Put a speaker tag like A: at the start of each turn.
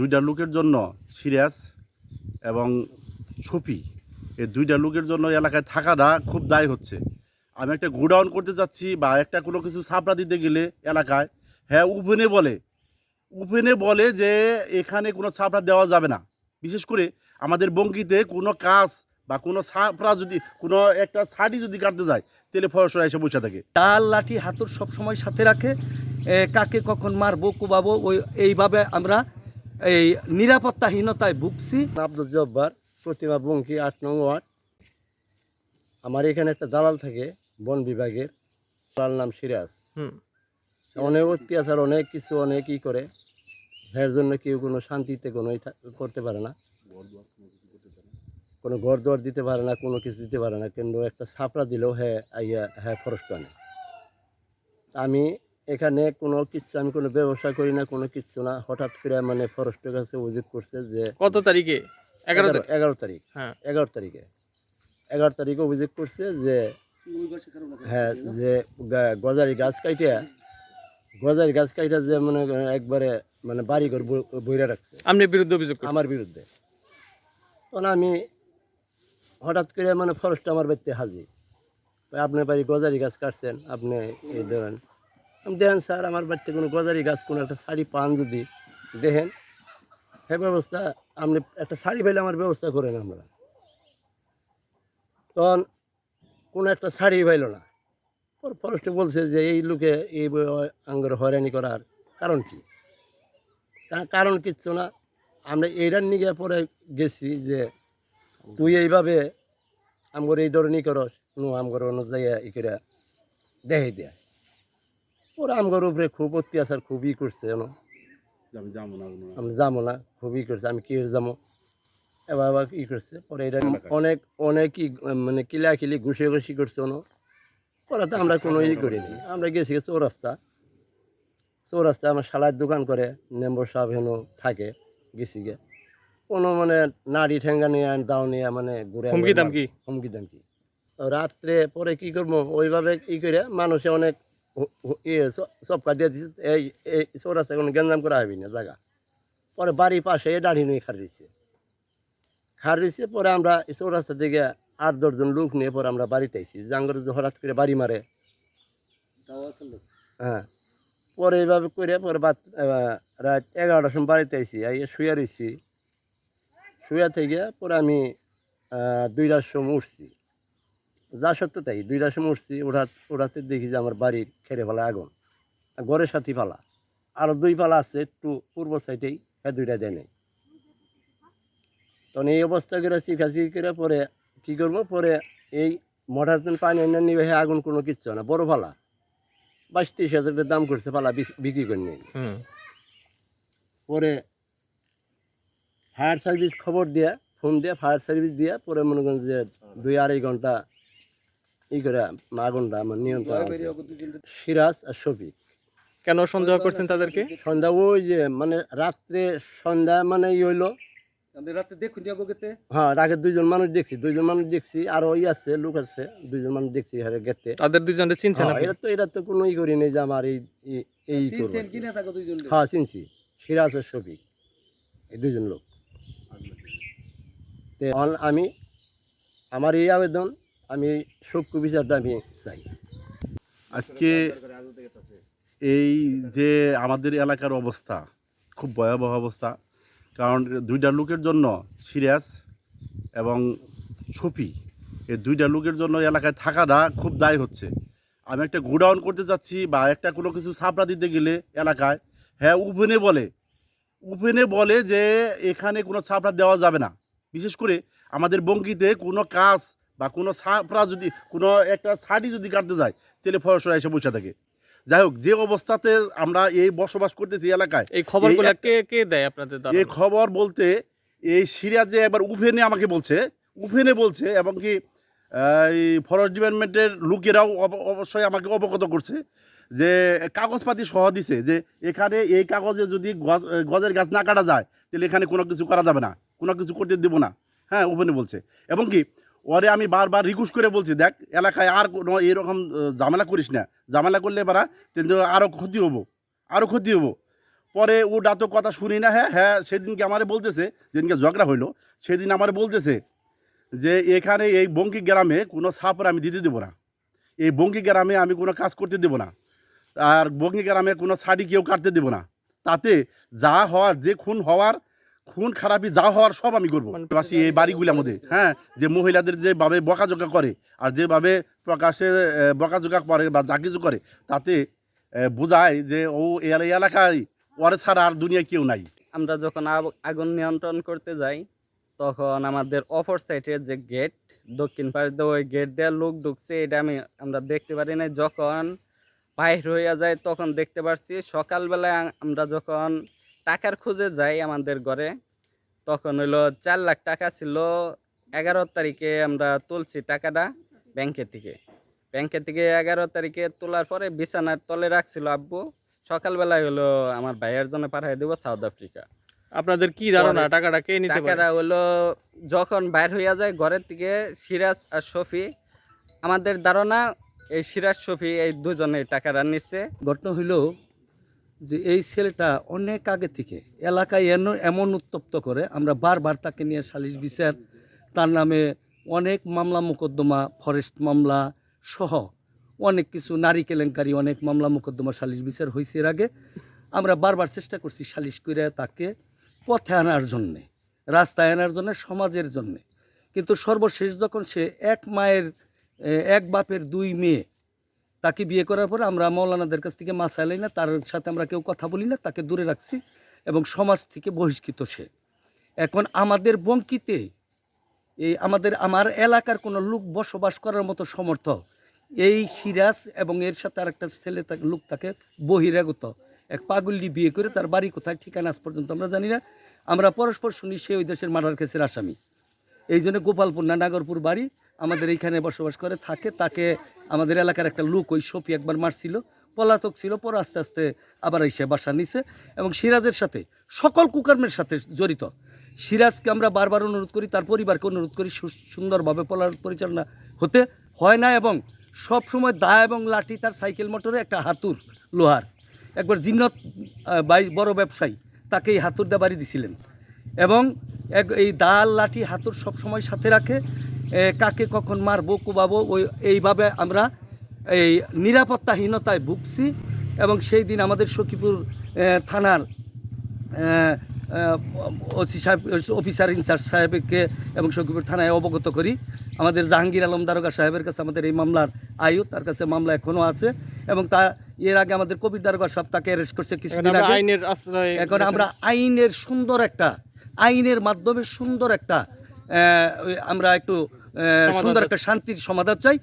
A: দুইটা লোকের জন্য সিরিয়াস এবং ছপি। এই দুইটা লোকের জন্য এলাকায় থাকাটা খুব দায় হচ্ছে। আমি একটা গোডাউন করতে যাচ্ছি বা একটা কোনো কিছু ছাপড়া দিতে গেলে এলাকায় হ্যাঁ উপেনে বলে। উপেনে বলে যে এখানে কোনো ছাপড়া দেওয়া যাবে না। বিশেষ করে আমাদের বঙ্গিতে কোনো কাজ বা কোনো ছাপড়া যদি, কোনো একটা ছাড়ি যদি কাটতে যায়, তাহলে ফরসরা এসে বসে থাকে।
B: ডাল, লাঠি হাতুর সব সময় সাথে রাখে। কাকে কখন মারবো, কুবাবো, ওই, এইভাবে আমরা এই নিরাপত্তাহীনতায় ভুগছি।
C: আব্দুল জব্বার প্রতিমা বঙ্কি আট নং ওয়ার্ড। আমার এখানে একটা দালাল থাকে বন বিভাগের। দালাল নাম সিরাজ। অনেক অত্যাচার অনেক কিছু অনেক ই করে। এর জন্য কেউ কোনো শান্তিতে কোনো করতে পারে না। কোনো ঘর দোয়ার দিতে পারে না কোনো কিছু দিতে পারে না। কিন্তু একটা ছাপড়া দিলেও হ্যাঁ হ্যাঁ ফরস্ট আনে আমি এখানে কোনো কিচ্ছু আমি কোনো ব্যবসা করি না কোনো কিচ্ছু না। হঠাৎ করে মানে ফরেস্টের কাছে অভিযোগ করছে যে
D: কত তারিখে? এগারো
C: এগারো
D: তারিখ। হ্যাঁ।
C: এগারো তারিখে। এগারো তারিখে অভিযোগ করছে যে হ্যাঁ যে গজারি গাছ কাইটা গজারি গাছ কাইটা যে মানে একবারে মানে বাড়ি ঘর বইরা রাখছে।
D: আপনি বিরুদ্ধে অভিযোগ
C: আমার বিরুদ্ধে। তখন আমি হঠাৎ করে মানে ফরেস্ট আমার বাড়িতে হাজির। আপনার বাড়ি গজারি গাছ কাটছেন আপনি এই আমি দেখেন স্যার, আমার বাড়িতে কোনো গজারি গাছ, কোনো একটা শাড়ি পান যদি দেখেন সে ব্যবস্থা, আপনি একটা শাড়ি পাইলে আমার ব্যবস্থা করেন আমরা তখন কোনো একটা শাড়ি পাইল না। পর ফরেস্টে বলছে যে, এই লোকে এই আঙ্গর হয়রানি করার কারণ কি? কারণ কিচ্ছু না। আমরা এইটার নিয়ে পরে গেছি যে, তুই এইভাবে আমগর এই ধরনই করস নো আমগর অনুযায়ী ই করে দেখাই দেয়। পরে আমগর উপরে খুব অত্যাচার খুবই করছে জানো? আমি যাব না খুবই করছে আমি কি যাব? এবার আবার ই করছে পরে এটা অনেক অনেকই মানে কিলা কিলাকিলি ঘুষে ঘুষি করছে ono তো আমরা কোনো ই করিনি আমরা গেছি চৌরাস্তা। চৌরাস্তা আমার শালার দোকান করে নেম্বর সাহেব হেন থাকে গেছি গে কোনো মানে নাড়ি ঠেঙ্গা নিয়ে দাও নিয়ে মানে ঘুরে
D: হুমকি দামকি?
C: হুমকি দামকি। তো রাত্রে পরে কি করব? ওইভাবে ই করে মানুষে অনেক ইয়ে দিয়ে দিচ্ছে এই এই চৌরাস্তা কোনো গেঞ্জাম করা হবি না জায়গা পরে বাড়ির পাশে দাঁড়িয়ে নিয়ে খার দিচ্ছে খার দিচ্ছে পরে আমরা এই চৌরাস্তা থেকে আট দশজন লোক নিয়ে পরে আমরা বাড়িতে আইছি জাঙ্গর হঠাৎ করে বাড়ি মারে হ্যাঁ পরে এইভাবে করে পরে বাত রাত এগারোটার সময় বাড়িতে আইছি আইয়ে শুয়ে রয়েছি শুয়ে থেকে পরে আমি দুইটার সময় উঠছি যা সত্য তাই। দুইটার সময় উঠছি ওঠা ওঠাতে দেখি যে আমার বাড়ির খেরে ফেলা আগুন ঘরের সাথে ফালা। আরও দুই পালা আছে একটু পূর্ব সাইডেই হ্যাঁ দুইটা দেয় নেই। তখন এই অবস্থা করে চিকাচি করে পরে কী করব? পরে এই মোটর জন্য পানি এনে নিবে হ্যাঁ আগুন কোনো কিচ্ছু না। বড় ফালা। বাইশ তিরিশ হাজার টাকা দাম করছে পালা বিক্রি করে নিয়ে। পরে ফায়ার সার্ভিস খবর দিয়ে ফোন দিয়ে ফায়ার সার্ভিস দিয়ে পরে মনে করেন যে দুই আড়াই ঘণ্টা ই করে আগুনটা আমার নিয়ন্ত্রণ সিরাজ আর শফিক।
D: কেন সন্দেহ করছেন তাদেরকে?
C: সন্ধ্যা ওই যে মানে রাত্রে সন্ধ্যা মানে ই হইল।
B: রাতে দেখুন
C: হ্যাঁ রাতে দুইজন মানুষ দেখছি দুইজন মানুষ দেখছি আর ওই আছে লোক আছে দুইজন মানুষ দেখছি হ্যাঁ গেতে
D: তাদের দুজনকে চিনছেন
C: হ্যাঁ? এটা তো এটা তো কোনো ই করি নেই যে আমার এই এই-। হ্যাঁ চিনছি। সিরাজ আর শফিক এই দুজন লোক। তে আমি আমার এই আবেদন আমি সক্য বিচারটা আমি চাই।
A: আজকে এই যে আমাদের এলাকার অবস্থা, খুব ভয়াবহ অবস্থা, কারণ দুইটা লোকের জন্য সিরিয়াস এবং ছপি এই দুইটা লোকের জন্য এলাকায় থাকাটা খুব দায় হচ্ছে। আমি একটা গোডাউন করতে যাচ্ছি বা একটা কোনো কিছু ছাপড়া দিতে গেলে এলাকায় হ্যাঁ উপেনে বলে উপেনে বলে যে এখানে কোনো ছাপড়া দেওয়া যাবে না। বিশেষ করে আমাদের বঙ্গিতে কোনো কাজ বা কোনো ছাপড়া যদি কোনো একটা ছাড়ি যদি কাটতে যায় তাহলে ফরসরা এসে বসে থাকে। যাই হোক যে অবস্থাতে আমরা এই বসবাস করতেছি এলাকায়
D: এই খবরগুলো
A: এই-
D: কে কে দেয় আপনাদের
A: এই খবর বলতে এই সিরিয়া যে একবার উফেনে আমাকে বলছে উফেনে বলছে এবং কি এই ফরেস্ট ডিপার্টমেন্টের লোকেরাও অব- অবশ্যই আমাকে অবগত করছে যে কাগজপাতি সহ দিছে যে এখানে এই কাগজে যদি গজ গজের গাছ না কাটা যায় তাহলে এখানে কোনো কিছু করা যাবে না কোনো কিছু করতে দেবো না। হ্যাঁ ওপেনে বলছে। এবং কি ওরে আমি বারবার রিকোয়েস্ট করে বলছি, দেখ, এলাকায় আর কোনো এরকম ঝামেলা করিস না। ঝামেলা করলে এবার কিন্তু আরও ক্ষতি হব আরও ক্ষতি হব। পরে ও ডাতো কথা শুনি না হ্যাঁ হ্যাঁ সেদিনকে আমারে বলতেছে, যেদিনকে ঝগড়া হইল, সেদিন আমার বলতেছে যে, এখানে এই বঙ্কি গ্রামে কোনো সাপর আমি দিতে দেবো না। এই বঙ্কি গ্রামে আমি কোনো কাজ করতে দেবো না। আর বঙ্কি গ্রামে কোনো শাড়ি কেউ কাটতে দেবো না। তাতে যা হওয়ার, যে খুন হওয়ার খুন খারাপি যা হওয়ার সব আমি করব।
D: মানে
A: পাশে এই বাড়িগুলোর মধ্যে হ্যাঁ যে মহিলাদের যেভাবে বকাঝোকা করে আর যেভাবে প্রকাশে বকাঝোকা করে বা যা কিছু করে তাতে বোঝায় যে ও এই এলাকায় ওরে ছাড়া আর দুনিয়ায় কেউ নাই।
E: আমরা যখন আগ- আগুন নিয়ন্ত্রণ করতে যাই তখন আমাদের অপর সাইডের যে গেট দক্ষিণ পাশে ওই গেট দিয়ে লোক ঢুকছে এটা আমি আমরা দেখতে পারি না যখন বাইর হইয়া যায় তখন দেখতে পারছি সকালবেলায় আমরা যখন টাকার খুঁজে যাই আমাদের ঘরে তখন হইল চার লাখ টাকা ছিল। এগারো তারিখে আমরা তুলছি টাকাটা ব্যাংকের থেকে ব্যাংকের থেকে এগারো তারিখে তোলার পরে বিছানার তলে রাখছিল আব্বু। সকালবেলায় হলো আমার ভাইয়ের জন্য পাঠিয়ে দেবো সাউথ আফ্রিকা।
D: আপনাদের কি ধারণা? টাকাটা কে নিতে পারে?
E: টাকাটা হলো যখন বাইর হইয়া যায় ঘরের থেকে সিরাজ আর শফি। আমাদের ধারণা এই সিরাজ শফি এই দুজনে টাকাটা নিচ্ছে।
B: ঘটনা হইল যে এই ছেলেটা অনেক আগে থেকে এলাকায় এন- এমন উত্তপ্ত করে, আমরা বারবার তাকে নিয়ে সালিশ বিচার, তার নামে অনেক মামলা মোকদ্দমা, ফরেস্ট মামলা সহ অনেক কিছু, নারী কেলেঙ্কারি অনেক মামলা মোকদ্দমা সালিশ বিচার হয়েছে এর আগে। আমরা বারবার চেষ্টা করছি সালিশ করে তাকে পথে আনার জন্যে, রাস্তায় আনার জন্য, সমাজের জন্যে। কিন্তু সর্বশেষ যখন সে এক মায়ের এক বাপের দুই মেয়ে তাকে বিয়ে করার পরে আমরা মৌলানাদের কাছ থেকে মাছ আলাই না, তার সাথে আমরা কেউ কথা বলি না, তাকে দূরে রাখছি এবং সমাজ থেকে বহিষ্কৃত সে। এখন আমাদের বঙ্কিতে এই আমাদের, আমার এলাকার কোনো লোক বসবাস করার মতো সমর্থ এই সিরাজ এবং এর সাথে আরেকটা ছেলে লোক তাকে বহিরাগত, এক পাগল্লি বিয়ে করে তার বাড়ি কোথায়, ঠিকানা আজ পর্যন্ত আমরা জানি না। আমরা পরস্পর শুনি সে ওই দেশের মার্ডার কেসের আসামি। এই জন্য গোপালপুর না, নাগরপুর বাড়ি আমাদের এইখানে বসবাস করে, থাকে, তাকে আমাদের এলাকার একটা লোক ওই সপি একবার মারছিল, পলাতক ছিল, পরে আস্তে আস্তে আবার এসে বাসা নিছে এবং সিরাজের সাথে, সকল কুকর্মের সাথে জড়িত। সিরাজকে আমরা বারবার অনুরোধ করি, তার পরিবারকে অনুরোধ করি সুন্দরভাবে পরিচালনা হতে হয় না এবং সব সময় দা এবং লাঠি তার সাইকেল মোটরে একটা হাতুর, লোহার। একবার জিন্নত বাই বড় ব্যবসায়ী তাকে এই হাতুরটা বাড়ি দিছিলেন। এবং এক এই দাল, লাঠি, হাতুর সব সময় সাথে রাখে। কাকে কখন মারবো কুবাবো ওই এইভাবে আমরা এই নিরাপত্তাহীনতায় ভুগছি এবং সেই দিন আমাদের সখীপুর থানার ওসি সাহেব অফিসার ইনচার্জ সাহেবকে এবং সখীপুর থানায় অবগত করি। আমাদের জাহাঙ্গীর আলম দারোগা সাহেবের কাছে আমাদের এই মামলার আয়ু তার কাছে মামলা এখনও আছে এবং তা এর আগে আমাদের কবির দারোগা সাহেব তাকে অ্যারেস্ট করছে কিছুদিন আগে।
D: আইনের
B: এখন আমরা আইনের সুন্দর একটা আইনের মাধ্যমে সুন্দর একটা আমরা একটু সুন্দর একটা শান্তির সমাধান চাই।